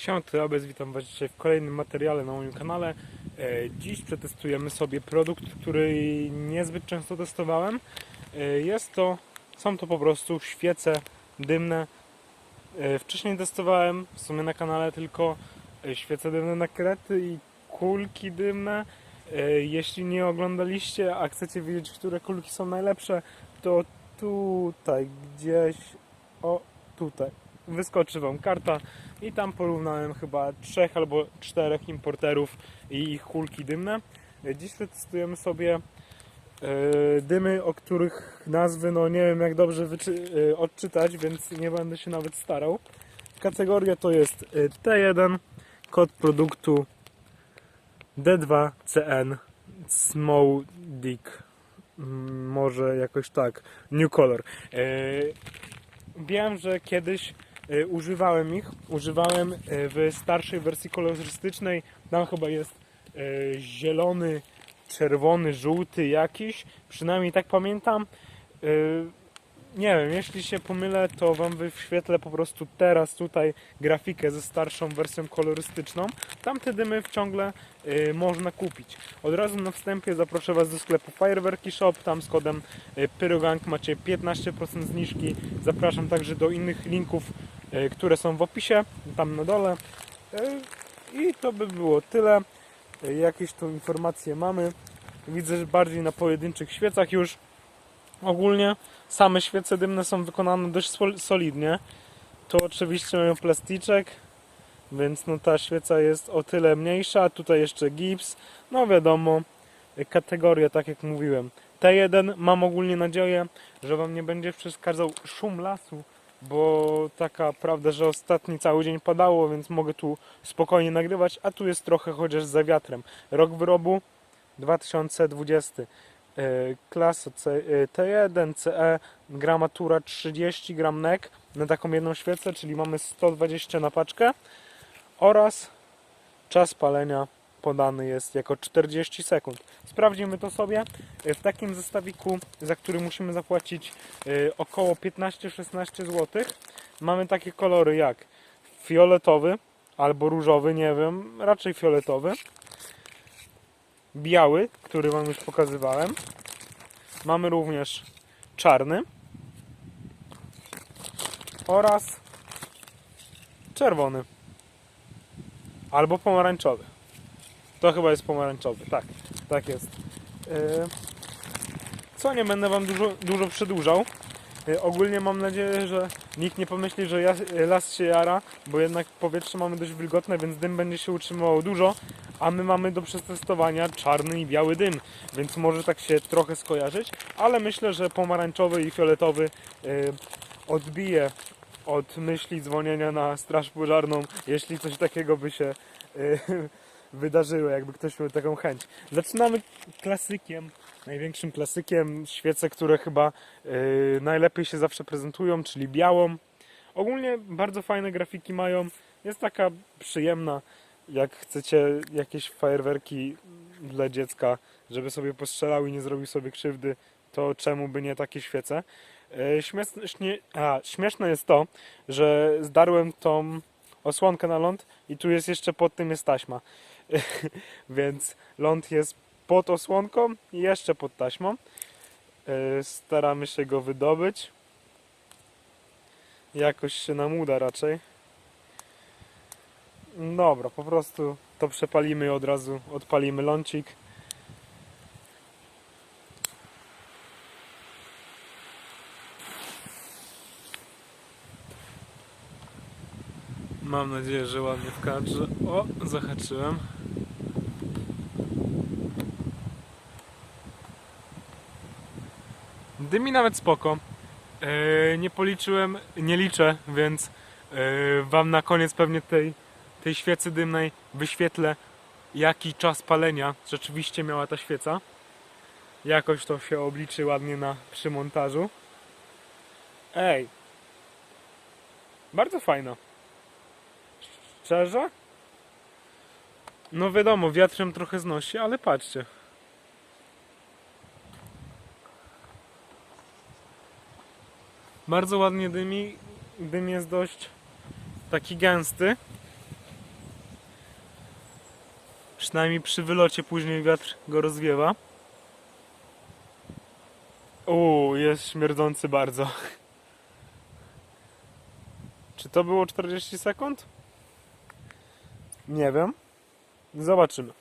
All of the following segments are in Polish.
Siema, to Abez, witam Was dzisiaj w kolejnym materiale na moim kanale. E, Dziś przetestujemy sobie produkt, który niezbyt często testowałem. E, Jest to, są to po prostu świece dymne. E, Wcześniej testowałem w sumie na kanale tylko świece dymne na krety i kulki dymne. Jeśli nie oglądaliście, a chcecie wiedzieć, które kulki są najlepsze, to tutaj gdzieś, o tutaj, wyskoczy Wam karta i tam porównałem chyba trzech albo czterech importerów i ich kulki dymne. Dziś przetestujemy sobie e, dymy, o których nazwy no nie wiem jak dobrze e, odczytać, więc nie będę się nawet starał. Kategoria to jest e, T1, kod produktu D2CN Small Dick. Mm, Może jakoś tak. New Color. Wiem, że kiedyś używałem ich. Używałem e, w starszej wersji kolorystycznej. Tam chyba jest e, zielony, czerwony, żółty jakiś. Przynajmniej tak pamiętam. E, Nie wiem, jeśli się pomylę, to Wam wyświetlę po prostu teraz tutaj grafikę ze starszą wersją kolorystyczną. Tamte dymy ciągle e, można kupić. Od razu na wstępie zaproszę Was do sklepu Fireworki Shop. Tam z kodem e, Pyrogang macie 15% zniżki. Zapraszam także do innych linków, e, które są w opisie, tam na dole. E, I to by było tyle. E, Jakieś tu informacje mamy. Widzę, że bardziej na pojedynczych świecach już. Ogólnie same świece dymne są wykonane dość sol- solidnie. To oczywiście mają plastyczek, więc no ta świeca jest o tyle mniejsza. Tutaj jeszcze gips. No wiadomo, kategoria, tak jak mówiłem. T1 mam ogólnie nadzieję, że Wam nie będzie przeszkadzał szum lasu, bo taka prawda, że ostatni cały dzień padało, więc mogę tu spokojnie nagrywać, a tu jest trochę chociaż za wiatrem. Rok wyrobu 2020. E, Klasa C, e, T1, CE, gramatura 30 gram NEC na taką jedną świecę, czyli mamy 120 na paczkę oraz czas palenia podany jest jako 40 sekund. Sprawdzimy to sobie E, w takim zestawiku, za który musimy zapłacić e, około 15-16 zł. Mamy takie kolory jak fioletowy albo różowy, nie wiem, raczej fioletowy. Biały, który Wam już pokazywałem. Mamy również czarny oraz czerwony albo pomarańczowy. To chyba jest pomarańczowy, tak, tak jest. Yy, Co nie będę Wam dużo, dużo przedłużał. Yy, Ogólnie mam nadzieję, że nikt nie pomyśli, że las się jara, bo jednak powietrze mamy dość wilgotne, więc dym będzie się utrzymywał dużo, a my mamy do przetestowania czarny i biały dym, więc może tak się trochę skojarzyć, ale myślę, że pomarańczowy i fioletowy yy, odbije od myśli dzwonienia na straż pożarną, jeśli coś takiego by się wydarzyło, jakby ktoś miał taką chęć. Zaczynamy klasykiem, największym klasykiem, świece, które chyba yy, najlepiej się zawsze prezentują, czyli białą. Ogólnie bardzo fajne grafiki mają, jest taka przyjemna, jak chcecie jakieś fajerwerki dla dziecka, żeby sobie postrzelał i nie zrobił sobie krzywdy, to czemu by nie takie świece? Yy, Śmiesznie, a, śmieszne jest to, że zdarłem tą osłonkę na ląd i tu jest jeszcze pod tym jest taśma. Więc ląd jest pod osłonką i jeszcze pod taśmą. Yy, Staramy się go wydobyć. Jakoś się nam uda raczej. Dobra, po prostu to przepalimy i od razu odpalimy lącik. Mam nadzieję, że ładnie w kadrze. O, zahaczyłem. Dymi nawet spoko. Yy, nie policzyłem, nie liczę, więc yy, Wam na koniec pewnie tej, tej świecy dymnej wyświetlę jaki czas palenia rzeczywiście miała ta świeca. Jakoś to się obliczy ładnie na, przy montażu. Ej! Bardzo fajna. Szczerze? No wiadomo, wiatrem trochę znosi, ale patrzcie. Bardzo ładnie dymi. Dym jest dość taki gęsty. Przynajmniej przy wylocie później wiatr go rozwiewa. Uuu, jest śmierdzący bardzo. Czy to było 40 sekund? Nie wiem. Zobaczymy.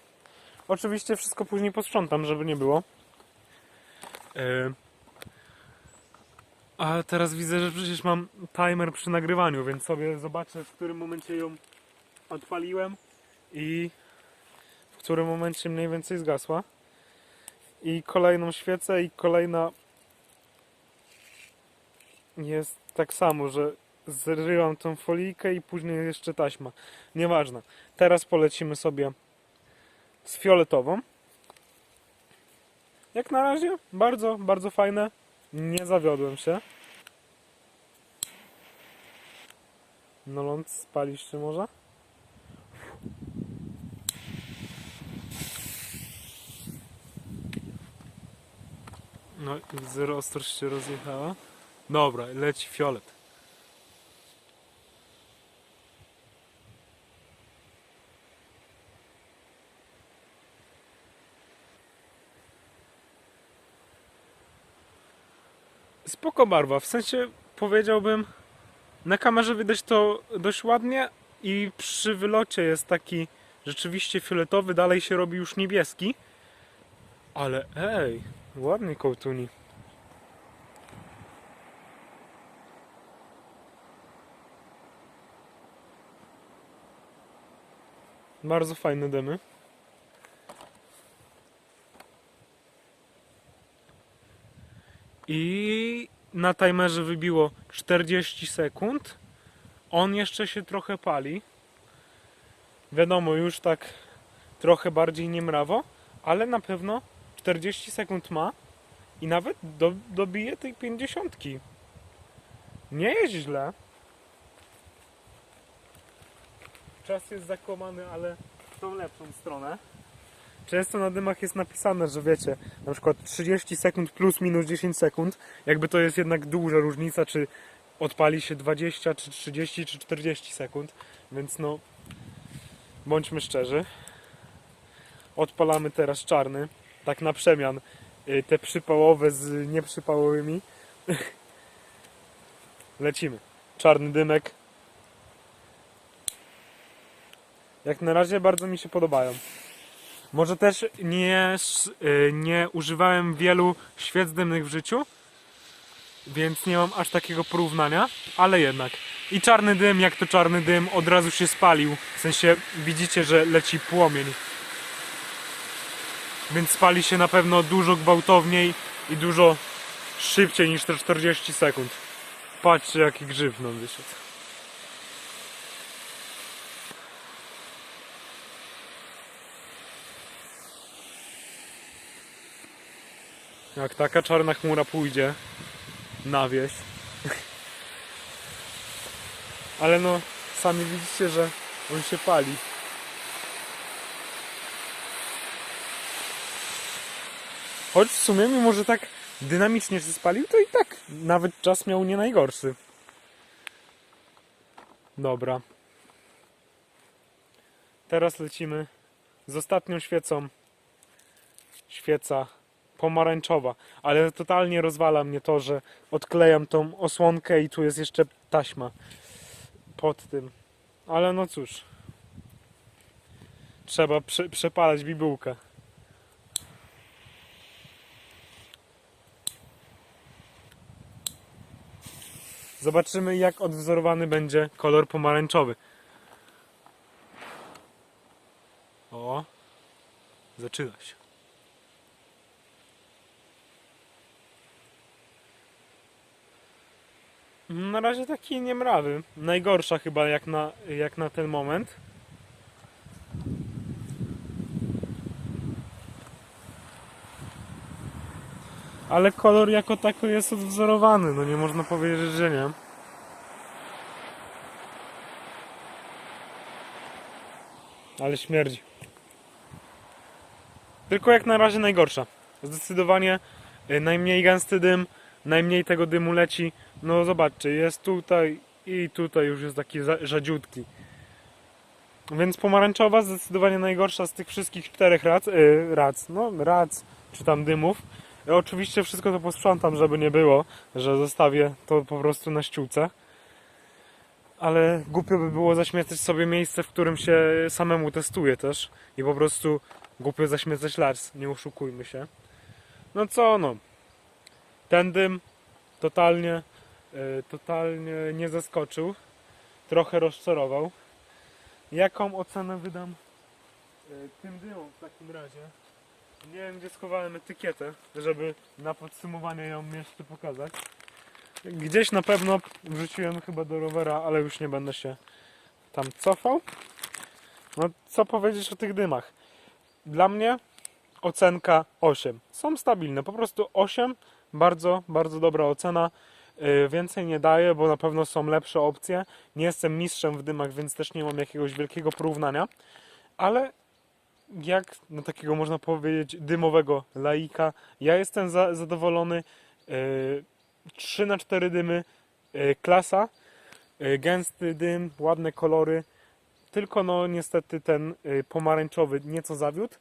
Oczywiście wszystko później posprzątam, żeby nie było. Yy. A teraz widzę, że przecież mam timer przy nagrywaniu, więc sobie zobaczę, w którym momencie ją odpaliłem i w którym momencie mniej więcej zgasła. I kolejną świecę i kolejna jest tak samo, że zryłam tą folijkę i później jeszcze taśma. Nieważne. Teraz polecimy sobie z fioletową. Jak na razie bardzo, bardzo fajne. Nie zawiodłem się. No ląd spalisz się może? No zero ostrość się rozjechała. Dobra, leci fiolet. Spoko barwa, w sensie powiedziałbym na kamerze widać to dość ładnie i przy wylocie jest taki rzeczywiście fioletowy, dalej się robi już niebieski. Ale ej, ładny kołtuni. Bardzo fajne dymy. I na timerze wybiło 40 sekund. On jeszcze się trochę pali. Wiadomo, już tak trochę bardziej niemrawo, ale na pewno 40 sekund ma i nawet do, dobije tej 50. Nie jest źle. Czas jest zakłamany, ale w tą lepszą stronę. Często na dymach jest napisane, że wiecie, na przykład 30 sekund plus minus 10 sekund, jakby to jest jednak duża różnica, czy odpali się 20, czy 30, czy 40 sekund, więc no, bądźmy szczerzy. Odpalamy teraz czarny, tak na przemian, y, te przypałowe z nieprzypałowymi. Lecimy. Czarny dymek. Jak na razie bardzo mi się podobają. Może też nie, y, nie używałem wielu świec dymnych w życiu, więc nie mam aż takiego porównania, ale jednak. I czarny dym, jak to czarny dym, od razu się spalił. W sensie widzicie, że leci płomień. Więc spali się na pewno dużo gwałtowniej i dużo szybciej niż te 40 sekund. Patrzcie, jaki grzyb nam wyszedł. Jak taka czarna chmura pójdzie na wieś. Ale no, sami widzicie, że on się pali. Choć w sumie, mimo że tak dynamicznie się spalił, to i tak nawet czas miał nie najgorszy. Dobra. Teraz lecimy z ostatnią świecą. Świeca pomarańczowa, ale totalnie rozwala mnie to, że odklejam tą osłonkę i tu jest jeszcze taśma pod tym. Ale no cóż. Trzeba prze, przepalać bibułkę. Zobaczymy jak odwzorowany będzie kolor pomarańczowy. O, zaczyna się. Na razie taki niemrawy. Najgorsza chyba jak na, jak na ten moment. Ale kolor jako tako jest odwzorowany, no nie można powiedzieć, że nie. Ale śmierdzi. Tylko jak na razie najgorsza. Zdecydowanie y, najmniej gęsty dym, najmniej tego dymu leci. No zobaczcie, jest tutaj i tutaj już jest taki za- rzadziutki. Więc pomarańczowa zdecydowanie najgorsza z tych wszystkich czterech rac, yy, rac, no rac, czy tam dymów. I oczywiście wszystko to posprzątam, żeby nie było, że zostawię to po prostu na ściółce. Ale głupio by było zaśmiecać sobie miejsce, w którym się samemu testuje też. I po prostu głupio zaśmiecać las, nie oszukujmy się. No co no. Ten dym totalnie, yy, totalnie nie zaskoczył. Trochę rozczarował. Jaką ocenę wydam yy, tym dymom w takim razie? Nie wiem, gdzie schowałem etykietę, żeby na podsumowanie ją jeszcze pokazać. Gdzieś na pewno wrzuciłem chyba do rowera, ale już nie będę się tam cofał. No, co powiedzieć o tych dymach? Dla mnie ocenka 8. Są stabilne, po prostu 8. Bardzo, bardzo dobra ocena. Yy, Więcej nie daję, bo na pewno są lepsze opcje. Nie jestem mistrzem w dymach, więc też nie mam jakiegoś wielkiego porównania. Ale jak na takiego można powiedzieć dymowego laika, ja jestem za, zadowolony. Yy, 3 na 4 dymy, yy, klasa. Gęsty dym, ładne kolory. Tylko no niestety ten pomarańczowy nieco zawiódł.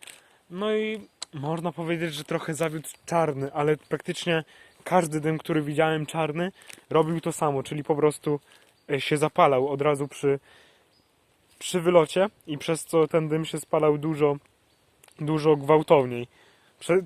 No i można powiedzieć, że trochę zawiódł czarny, ale praktycznie każdy dym, który widziałem czarny, robił to samo, czyli po prostu yy, się zapalał od razu przy, przy wylocie i przez co ten dym się spalał dużo, dużo gwałtowniej.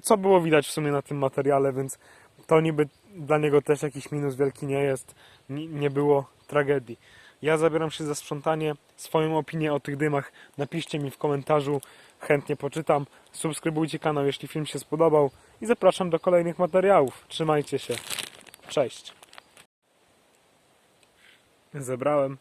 Co było widać w sumie na tym materiale, więc to niby dla niego też jakiś minus wielki nie jest. Ni- Nie było tragedii. Ja zabieram się za sprzątanie. Swoją opinię o tych dymach napiszcie mi w komentarzu. Chętnie poczytam. Subskrybujcie kanał, jeśli film się spodobał. I zapraszam do kolejnych materiałów. Trzymajcie się. Cześć. Zebrałem